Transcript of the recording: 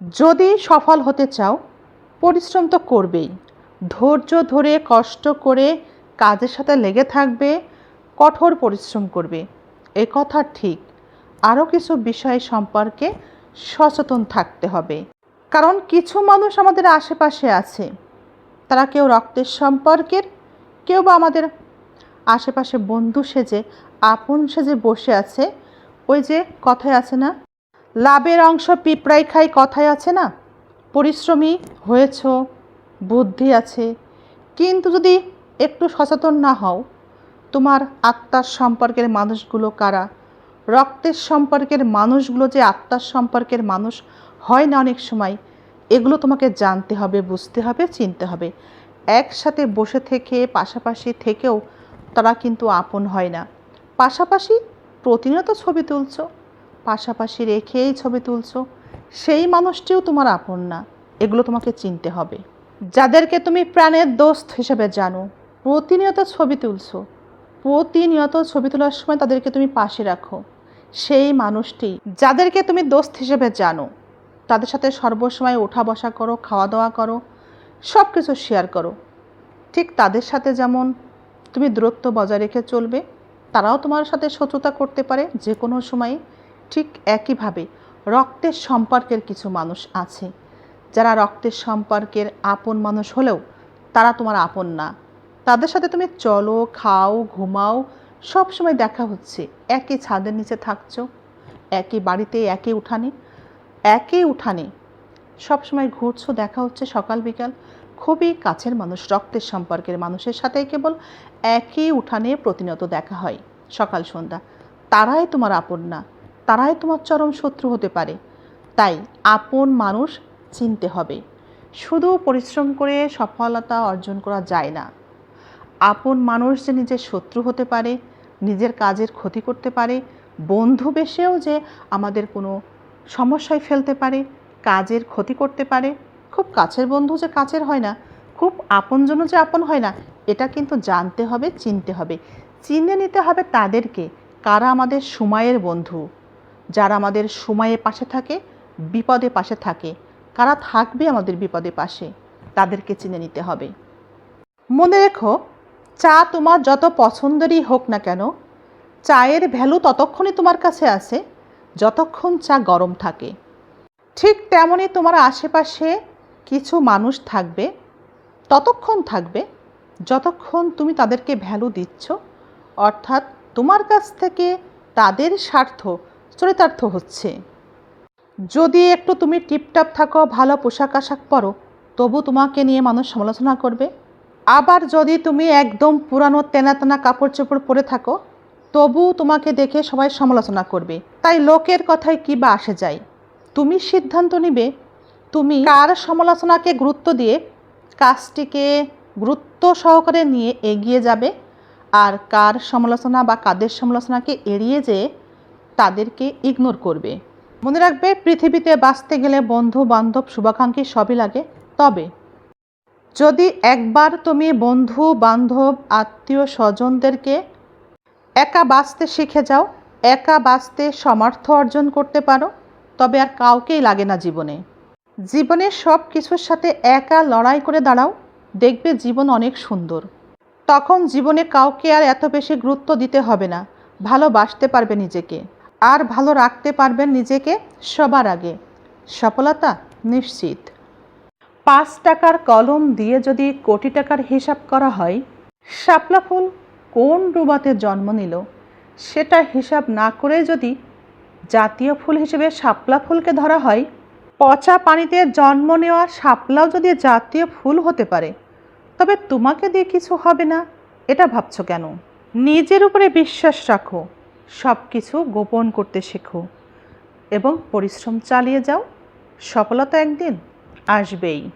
যদি সফল হতে চাও, পরিশ্রম তো করবেই। ধৈর্য ধরে, কষ্ট করে কাজের সাথে লেগে থাকবে, কঠোর পরিশ্রম করবে। এ কথা ঠিক। আরও কিছু বিষয় সম্পর্কে সচেতন থাকতে হবে। কারণ কিছু মানুষ আমাদের আশেপাশে আছে। তারা কেউ রক্তের সম্পর্কের, কেউ বা আমাদের আশেপাশে বন্ধু সেজে, আপন সেজে বসে আছে। ওই যে কথায় আছে না? লাভের অংশ পিঁপড়াই খাই কথায় আছে না? পরিশ্রমী হয়েছ, বুদ্ধি আছে। কিন্তু যদি একটু সচেতন না হও, তোমার আত্মার সম্পর্কের মানুষগুলো কারা? রক্তের সম্পর্কের মানুষগুলো যে আত্মার সম্পর্কের মানুষ হয় না অনেক সময়, এগুলো তোমাকে জানতে হবে, বুঝতে হবে, চিনতে হবে। একসাথে বসে থেকে, পাশাপাশি থেকেও তারা কিন্তু আপন হয় না। পাশাপাশি প্রতিনিয়ত ছবি তুলছো। পাশাপাশি রেখেই ছবি তুলছো, সেই মানুষটিও তোমার আপন না। এগুলো তোমাকে চিনতে হবে। যাদেরকে তুমি প্রাণের দোস্ত হিসেবে জানো, প্রতিনিয়ত ছবি তুলছো। প্রতিনিয়ত ছবি তোলার সময় তাদেরকে তুমি পাশে রাখো। সেই মানুষটি যাদেরকে তুমি দোস্ত হিসেবে জানো, তাদের সাথে সর্বসময় ওঠা বসা করো, খাওয়া দাওয়া করো সব কিছু শেয়ার করো। ঠিক তাদের সাথে যেমন তুমি দূরত্ব বজায় রেখে চলবে, তারাও তোমার সাথে শত্রুতা করতে পারে যে কোনো সময়ে ঠিক একইভাবে রক্তের সম্পর্কের কিছু মানুষ আছে। যারা রক্তের সম্পর্কের আপন মানুষ হলেও তারা তোমার আপন না। তাদের সাথে তুমি চলো, খাও, ঘুমাও সব সময় দেখা হচ্ছে। একই ছাদের নিচে থাকছো, একই বাড়িতে, একই উঠানে একই উঠানে। সবসময় ঘুরছো, দেখা হচ্ছে সকাল, বিকাল। খুবই কাছের মানুষ, রক্তের সম্পর্কের মানুষের সাথেই কেবল একই উঠানে প্রতিনিয়ত দেখা হয় সকাল, সন্ধ্যা। তারাই তোমার আপন না। তারাই তোমার চরম শত্রু হতে পারে। তাই আপন মানুষ চিনতে হবে। শুধু পরিশ্রম করে সফলতা অর্জন করা যায় না। আপন মানুষ যে নিজের শত্রু হতে পারে, নিজের কাজের ক্ষতি করতে পারে, বন্ধু বেশেও যে আমাদের কোনো সমস্যায় ফেলতে পারে, কাজের ক্ষতি করতে পারে, খুব কাছের বন্ধু যে কাছের হয় না, খুব আপনজনও যে আপন হয় না, এটা কিন্তু জানতে হবে, চিনতে হবে। চিনে নিতে হবে তাদেরকে, কারা আমাদের সময়ের বন্ধু। যারা আমাদের সময়ে পাশে থাকে, বিপদে পাশে থাকে, কারা থাকবে আমাদের বিপদে পাশে, তাদেরকে চিনে নিতে হবে। মনে রেখো, চা তোমার যত পছন্দেরই হোক না কেন, চায়ের ভ্যালু ততক্ষণই তোমার কাছে আছে, যতক্ষণ চা গরম থাকে। ঠিক তেমনই তোমার আশেপাশে কিছু মানুষ থাকবে, ততক্ষণ থাকবে, যতক্ষণ তুমি তাদেরকে ভ্যালু দিচ্ছ, অর্থাৎ তোমার কাছ থেকে তাদের স্বার্থ চরিতার্থ হচ্ছে। যদি একটু তুমি টিপটাপ থাকো, ভালো পোশাক আশাক পরো, তবু তোমাকে নিয়ে মানুষ সমালোচনা করবে। আবার যদি তুমি একদম পুরানো তেনা তেনা কাপড় চোপড় পরে থাকো, তবু তোমাকে দেখে সবাই সমালোচনা করবে। তাই লোকের কথায় কী বা আসে যায়? তুমি সিদ্ধান্ত নিবে। তুমি কার সমালোচনাকে গুরুত্ব দিয়ে কাজটিকে গুরুত্ব সহকারে নিয়ে এগিয়ে যাবে? আর কার সমালোচনা বা কাদের সমালোচনাকে এড়িয়ে যেয়ে তাদেরকে ইগনোর করবে। মনে রাখবে, পৃথিবীতে বাঁচতে গেলে বন্ধু বান্ধব শুভাকাঙ্ক্ষী সবই লাগে। তবে, যদি একবার তুমি বন্ধু বান্ধব আত্মীয় স্বজনদেরকে একা বাঁচতে শিখে যাও, একা বাঁচতে সমর্থ অর্জন করতে পারো, তবে আর কাউকেই লাগে না জীবনে। জীবনের সব কিছুর সাথে একা লড়াই করে দাঁড়াও, দেখবে জীবন অনেক সুন্দর। তখন জীবনে কাউকে আর এত বেশি গুরুত্ব দিতে হবে না, ভালোবাসতে পারবে নিজেকে। আর ভালো রাখতে পারবেন নিজেকে সবার আগে। সফলতা নিশ্চিত। পাঁচ টাকার কলম দিয়ে যদি কোটি টাকার হিসাব করা হয়, শাপলা ফুল কোন ডুবাতে জন্ম নিল? সেটা হিসাব না করে যদি জাতীয় ফুল হিসেবে শাপলা ফুলকে ধরা হয়, পচা পানিতে জন্ম নেওয়া শাপলাও যদি জাতীয় ফুল হতে পারে, তবে তোমাকে দিয়ে কিছু হবে না, এটা ভাবছ কেন? নিজের উপরে বিশ্বাস রাখো। সব কিছু গোপন করতে শেখো এবং পরিশ্রম চালিয়ে যাও। সফলতা একদিন আসবেই।